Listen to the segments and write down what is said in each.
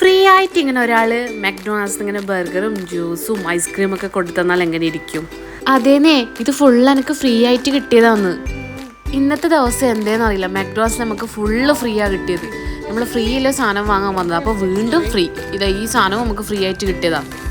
Free ആയിട്ട് ഇങ്ങനെ ഒരാൾ മക്ഡൊണാൾഡ്സ് ഇങ്ങനെ ബർഗറും ജ്യൂസും ഐസ്ക്രീം ഒക്കെ കൊടുത്തന്നാൽ എങ്ങനെ ഇരിക്കും? അതേനേ ഇത് ഫുൾ എനിക്ക് ഫ്രീ ആയിട്ട് കിട്ടിയതാന്ന്. ഇന്നത്തെ ദിവസം എന്തേന്ന് അറിയില്ല. മക്ഡൊണാൾഡ്സ് നമുക്ക് ഫുള്ള് ഫ്രീ ആ കിട്ടിയത് നമ്മൾ ഫ്രീയിലെ സാധനം വാങ്ങാൻ വന്നത്. അപ്പോൾ വീണ്ടും ഫ്രീ. ഇതാ ഈ സാധനവും നമുക്ക് ഫ്രീ ആയിട്ട് കിട്ടിയതാണ്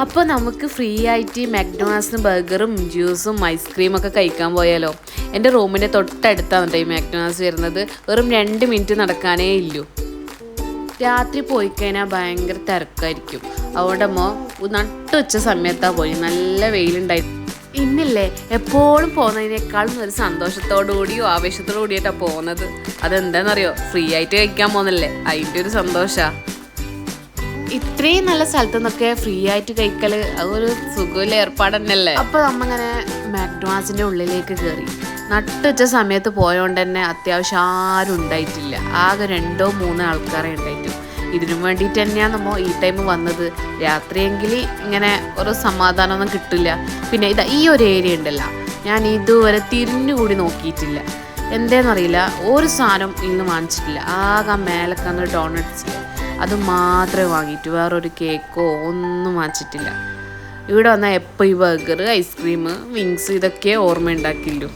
അപ്പോൾ നമുക്ക് ഫ്രീ ആയിട്ട് മാക്ഡൊണാൾഡ്സിന് ബർഗറും ജ്യൂസും ഐസ്ക്രീം ഒക്കെ കഴിക്കാൻ പോയാലോ? എന്റെ റൂമിന്റെ തൊട്ടടുത്താണ് കേട്ടോ ഈ മാക്ഡൊണാൾഡ്സ് വരുന്നത്. വെറും രണ്ട് മിനിറ്റ് നടക്കാനേ ഇല്ലൂ. രാത്രി പോയി കഴിഞ്ഞാൽ ഭയങ്കര തിരക്കായിരിക്കും. അതുകൊണ്ട് അമ്മ നട്ടുവച്ച സമയത്താണ് പോയി. നല്ല വെയിലുണ്ടായി. ഇന്നില്ലേ എപ്പോഴും പോകുന്നതിനേക്കാളും ഒരു സന്തോഷത്തോടു കൂടിയോ ആവേശത്തോടു കൂടിയിട്ടാണ് പോകുന്നത്. അതെന്താണെന്നറിയോ ഫ്രീ ആയിട്ട് കഴിക്കാൻ പോകുന്നല്ലേ അതിന്റെ ഒരു സന്തോഷമാണ് ഇത്രയും നല്ല സ്ഥലത്തു നിന്നൊക്കെ ഫ്രീ ആയിട്ട് കഴിക്കൽ അതൊരു സുഖമില്ല ഏർപ്പാട് തന്നെയല്ലേ? അപ്പൊ നമ്മങ്ങനെ മാക്ഡൊണാൾഡ്സിന്റെ ഉള്ളിലേക്ക് കയറി നട്ടുച്ച സമയത്ത് പോയോണ്ട് തന്നെ അത്യാവശ്യം ആരും ഉണ്ടായിട്ടില്ല. ആകെ രണ്ടോ മൂന്നോ ആൾക്കാരെ ഉണ്ടായിട്ടു ഇതിനു വേണ്ടിയിട്ട് തന്നെയാണ് നമ്മൾ ഈ ടൈം വന്നത്. രാത്രിയെങ്കിൽ ഇങ്ങനെ ഒരു സമാധാനമൊന്നും കിട്ടില്ല. പിന്നെ ഇതാ ഈ ഒരു ഏരിയ ഉണ്ടല്ലോ. ഞാൻ ഇതുവരെ തിരിഞ്ഞുകൂടി നോക്കിയിട്ടില്ല. എന്തേന്നറിയില്ല. ഒരു സാധനം ഇന്ന് വാങ്ങിച്ചിട്ടില്ല. ആകെ മേലക്കന്ന് ഡോണറ്റ്സ് അത് മാത്രമേ വാങ്ങിയിട്ടു. വേറൊരു കേക്കോ ഒന്നും വാങ്ങിച്ചിട്ടില്ല. ഇവിടെ വന്നാൽ എപ്പോൾ ഈ ബർഗർ ഐസ്ക്രീം വിങ്സ് ഇതൊക്കെ ഓർമ്മ ഉണ്ടാക്കില്ലു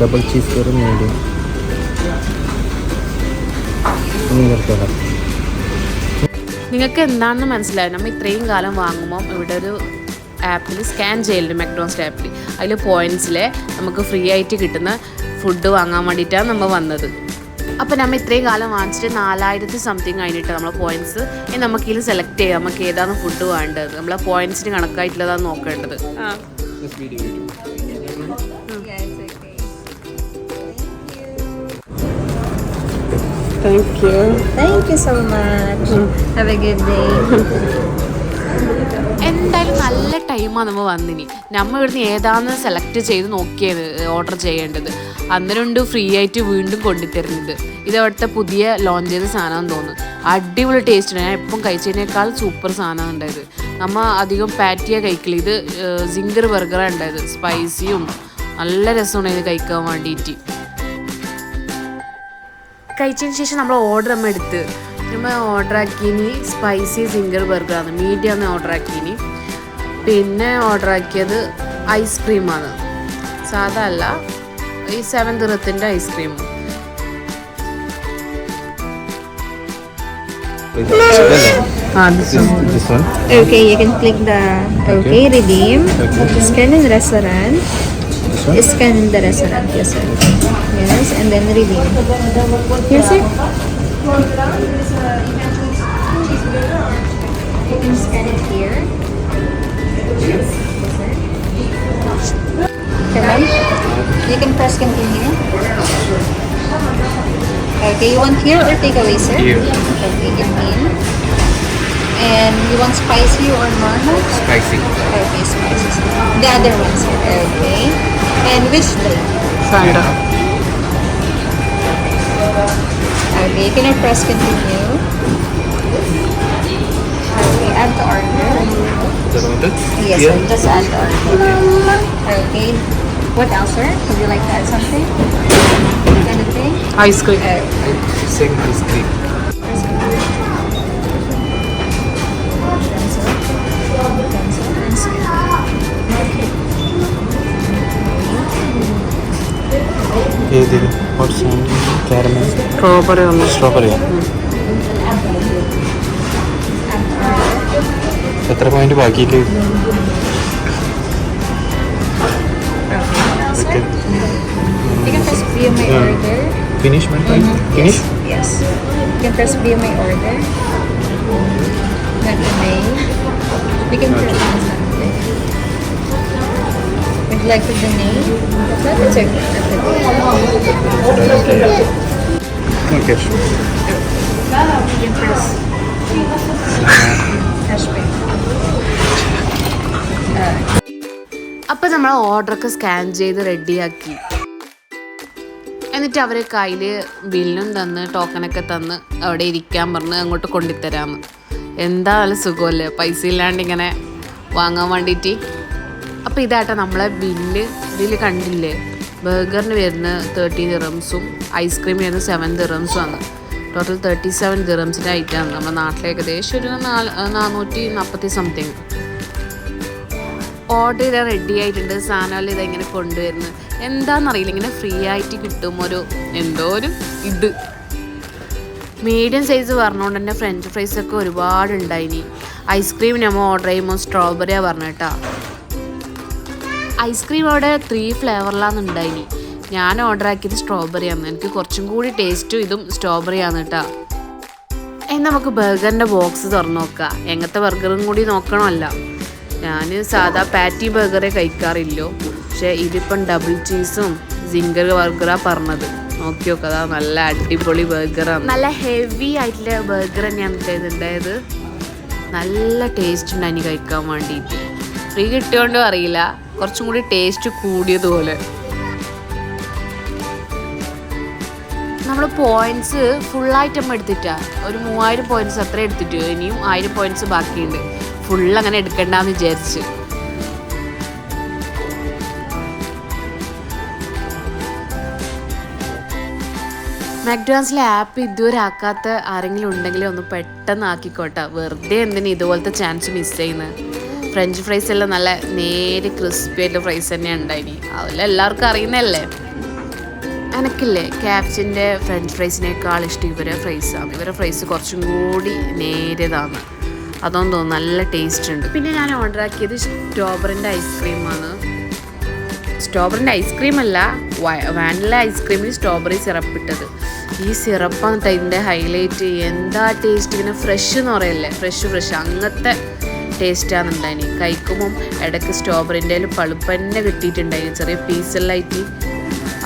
ഡബിൾ ചീസ് കറി മീഡിയം കൊടുത്തോളാം നിങ്ങൾക്ക് എന്താണെന്ന് മനസ്സിലായി? നമ്മൾ ഇത്രയും കാലം വാങ്ങുമ്പോൾ ഇവിടെ ഒരു ആപ്പിൽ സ്കാൻ ചെയ്യലുണ്ട് മെക്ഡോൺസിന്റെ ആപ്പിൽ അതിൽ പോയിന്റ്സിലെ നമുക്ക് ഫ്രീ ആയിട്ട് കിട്ടുന്ന ഫുഡ് വാങ്ങാൻ വേണ്ടിയിട്ടാണ് നമ്മൾ വന്നത്. അപ്പോൾ നമ്മൾ ഇത്രയും കാലം വാങ്ങിച്ചിട്ട് നാലായിരത്തി സംതിങ് കഴിഞ്ഞിട്ട് നമ്മളെ പോയിൻസ് നമുക്ക് ഇതിൽ സെലക്ട് ചെയ്യാം. നമുക്ക് ഏതാണ് ഫുഡ് വേണ്ടത്? നമ്മളെ പോയിൻസിന് കണക്കായിട്ടുള്ളതാണ് നോക്കേണ്ടത്. This thank you. Thank you so much. Have a good day. എന്തായാലും നല്ല ടൈമാണ് നമ്മൾ വന്നിനി. നമ്മൾ ഇവിടുന്ന് ഏതാന്ന് സെലക്ട് ചെയ്ത് നോക്കിയത് ഓർഡർ ചെയ്യേണ്ടത്. അന്നേരമുണ്ട് ഫ്രീ ആയിട്ട് വീണ്ടും കൊണ്ടുതരുന്നത്. ഇത് അവിടുത്തെ പുതിയ ലോഞ്ച് ചെയ്ത സാധനം തോന്നുന്നു. അടിപൊളി ടേസ്റ്റ് ഞാൻ എപ്പം കഴിച്ചതിനേക്കാൾ സൂപ്പർ സാധനം ഉണ്ടായത്. നമ്മൾ അധികം പാറ്റിയ കഴിക്കില്ല ഇത് സിംഗർ ബർഗറാണ് ഉണ്ടായത്. സ്പൈസിയും നല്ല രസമാണ് ഇത് കഴിക്കാൻ വേണ്ടിയിട്ട് കഴിച്ചതിന് ശേഷം നമ്മൾ ഓർഡർ നമ്മൾ എടുത്ത് നമ്മൾ ഓർഡർ ആക്കിയിനി സ്പൈസി സിംഗിൾ ബർഗറാണ് മീഡിയം ഓർഡർ ആക്കിയിനി പിന്നെ ഓർഡർ ആക്കിയത് ഐസ്ക്രീമാണ് സാധാ അല്ല ഈ seven ദിറത്തിന്റെ ice cream This one. Okay, you can click the okay, redeem. Okay. Scan in restaurant. This one. Scan in the restaurant, yes sir. happiness and then redeem. Here's it. You can scan it here. Okay, You can press continue. Okay, you want here or take away, sir? Here. Okay, take it in. And you want spicy or normal? Spicy. Okay, spicy. The other ones. Okay. And which plate? Sandra. Okay, can I press continue? Okay, add to order. Is that? Yes, yeah. Just add to order. Okay. What else, sir? Would you like to add something? Anything? Ice cream. Uh, Same ice cream. Pencil. Pencil. Caramel strawberry ഒന്ന് സ്ട്രോബെറിയാ എത്ര point ബാക്കിയില്ലേ okay You can press view my Yeah. order. Finish finish Yes. You can press view my order. Then may. We can press like the name. That is okay. That's okay. cash. You can press cash pay. അപ്പം നമ്മൾ ഓർഡറൊക്കെ scan ചെയ്ത് റെഡിയാക്കി എന്നിട്ട് അവരെ കയ്യിൽ ബില്ലും തന്ന് ടോക്കണൊക്കെ തന്ന് അവിടെ ഇരിക്കാൻ പറഞ്ഞ് അങ്ങോട്ട് കൊണ്ടുത്തരാമെന്ന് എന്താ നല്ല സുഖമല്ലേ പൈസ ഇല്ലാണ്ട് ഇങ്ങനെ വാങ്ങാൻ വേണ്ടിയിട്ട് അപ്പോൾ ഇതാട്ടോ നമ്മളെ ബില്ല്. ഇതിൽ കണ്ടില്ലേ? ബർഗറിന് വരുന്ന തേർട്ടീൻ ദിറംസും ഐസ്ക്രീം വരുന്ന സെവൻ ദിറംസും ആണ്. ടോട്ടൽ തേർട്ടി സെവൻ ദിറംസിന്റെ ഐറ്റമാണ് നമ്മുടെ നാട്ടിൽ ഏകദേശം ഒരു നാല് നാനൂറ്റി നാൽപ്പത്തി സംതിങ് ഓർഡർ ചെയ്താൽ റെഡി ആയിട്ടുണ്ട്. സാധനങ്ങൾ ഇതെങ്ങനെ കൊണ്ടുവരുന്നത് എന്താണെന്നറിയില്ല ഇങ്ങനെ ഫ്രീ ആയിട്ട് കിട്ടും ഒരു എന്തോ ഒരു ഇത്. മീഡിയം സൈസ് പറഞ്ഞുകൊണ്ട് തന്നെ ഫ്രഞ്ച് ഫ്രൈസൊക്കെ ഒക്കെ ഒരുപാട് ഉണ്ടായിനി ഐസ്ക്രീം നമ്മൾ ഓർഡർ ചെയ്യുമ്പോൾ സ്ട്രോബെറിയാണ് പറഞ്ഞേട്ടാ ഐസ്ക്രീം അവിടെ ത്രീ ഫ്ലേവറിലാണ് ഉണ്ടായിനി ഞാൻ ഓർഡർ ആക്കിയത് സ്ട്രോബെറി ആണ് എനിക്ക് കുറച്ചും കൂടി ടേസ്റ്റും ഇതും സ്ട്രോബെറി ആണ് കേട്ടോ ഇനി നമുക്ക് ബർഗറിന്റെ ബോക്സ് തുറന്നു നോക്കാം. എങ്ങനത്തെ ബർഗറും കൂടി നോക്കണമല്ല. ഞാൻ സാധാ പാറ്റി ബർഗറെ കഴിക്കാറില്ലോ. പക്ഷെ ഇതിപ്പം ഡബിൾ ചീസും സിംഗർ ബർഗറാണ് പറഞ്ഞത്. നോക്കി നോക്കുക അതാ നല്ല അടിപൊളി ബർഗറാണ് നല്ല ഹെവി ആയിട്ടുള്ള ബർഗർ തന്നെയാണ് ഉണ്ടായത്. നല്ല ടേസ്റ്റ് ഉണ്ടായി കഴിക്കാൻ വേണ്ടിയിട്ട് ഫ്രീ കിട്ടിയോണ്ടും അറിയില്ല. കുറച്ചും കൂടി ടേസ്റ്റ് കൂടിയതുപോലെ. നമ്മൾ പോയിന്റ്സ് ഫുള്ളായിട്ട് നമ്മൾ എടുത്തിട്ടാ. ഒരു മൂവായിരം പോയിന്റ്സ് അത്ര എടുത്തിട്ട് ഇനിയും ആയിരം പോയിന്റ്സ് ബാക്കിയുണ്ട്. ഫുൾ അങ്ങനെ എടുക്കണ്ടെന്ന് വിചാരിച്ച്. മാക്ഡോൺസിലെ ആപ്പ് ഇതുവരെ ആക്കാത്ത ആരെങ്കിലും ഉണ്ടെങ്കിൽ ഒന്ന് പെട്ടെന്ന് ആക്കിക്കോട്ടെ വെറുതെ എന്തിനു ഇതുപോലത്തെ ചാൻസ് മിസ് ചെയ്യുന്നത് ഫ്രഞ്ച് ഫ്രൈസ് എല്ലാം നല്ല നേരെ ക്രിസ്പി ആയിട്ട് ഫ്രൈസ് തന്നെയാണ് ഉണ്ടായിനി അതെല്ലാം എല്ലാവർക്കും അറിയുന്നതല്ലേ? എനിക്കില്ലേ ക്യാപ്സിന്റെ ഫ്രഞ്ച് ഫ്രൈസിനേക്കാൾ ഇഷ്ടം ഇവരെ ഫ്രൈസാണ് ഇവരെ ഫ്രൈസ് കുറച്ചും കൂടി നേരിയതാണ്. അതൊന്നും തോന്നുന്നു നല്ല ടേസ്റ്റ് ഉണ്ട്. പിന്നെ ഞാൻ ഓർഡർ ആക്കിയത് സ്ട്രോബറിന്റെ ഐസ്ക്രീമാണ് സ്ട്രോബറിന്റെ ഐസ്ക്രീം അല്ല വാനില ഐസ്ക്രീമിൽ സ്ട്രോബെറി സിറപ്പ് ഇട്ടത്. ഈ സിറപ്പാണ് ഇതിന്റെ ഹൈലൈറ്റ് എന്താ ടേസ്റ്റ് ഇങ്ങനെ ഫ്രഷ് എന്ന് പറയല്ലേ? ഫ്രഷ് ഫ്രഷ് അങ്ങനത്തെ ടേസ്റ്റാണ് ഉണ്ടായിനി കഴിക്കുമ്പം ഇടയ്ക്ക് സ്ട്രോബെറിന്റെ പളുപ്പ് തന്നെ കിട്ടിയിട്ടുണ്ടായി ചെറിയ പീസെല്ലായിട്ട്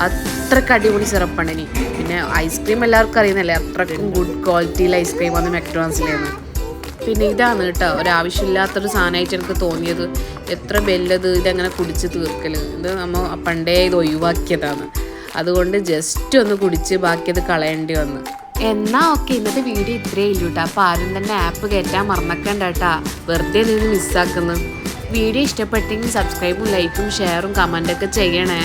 അത്രയ്ക്ക് അടിപൊളി സിറപ്പാണ് ഇനി പിന്നെ ഐസ്ക്രീം എല്ലാവർക്കും അറിയുന്നല്ലേ? അത്രക്കും ഗുഡ് ക്വാളിറ്റിയിൽ ഐസ്ക്രീം വന്ന് മെക്ഡോണൽസിലേന്ന് പിന്നെ ഇതാണ് കേട്ടോ. ഒരാവശ്യമില്ലാത്തൊരു സാധനമായിട്ട് എനിക്ക് തോന്നിയത്. എത്ര വലുത് ഇതങ്ങനെ കുടിച്ച് തീർക്കൽ ഇത് നമ്മൾ പണ്ടേ ഇത് ഒഴിവാക്കിയതാണ്. അതുകൊണ്ട് ജസ്റ്റ് ഒന്ന് കുടിച്ച് ബാക്കി അത് കളയേണ്ടി വന്നു. എന്നാ ഓക്കെ ഇന്നത്തെ വീഡിയോ ഇത്രേ ഉള്ളൂ കേട്ടോ അപ്പോൾ ആരും തന്നെ ആപ്പ് കയറ്റാൻ മറന്നക്കണ്ട കേട്ടാ വെറുതെ നിന്ന് മിസ്സാക്കുന്നു വീഡിയോ ഇഷ്ടപ്പെട്ടെങ്കിൽ സബ്സ്ക്രൈബും ലൈക്കും ഷെയറും കമന്റൊക്കെ ചെയ്യണേ.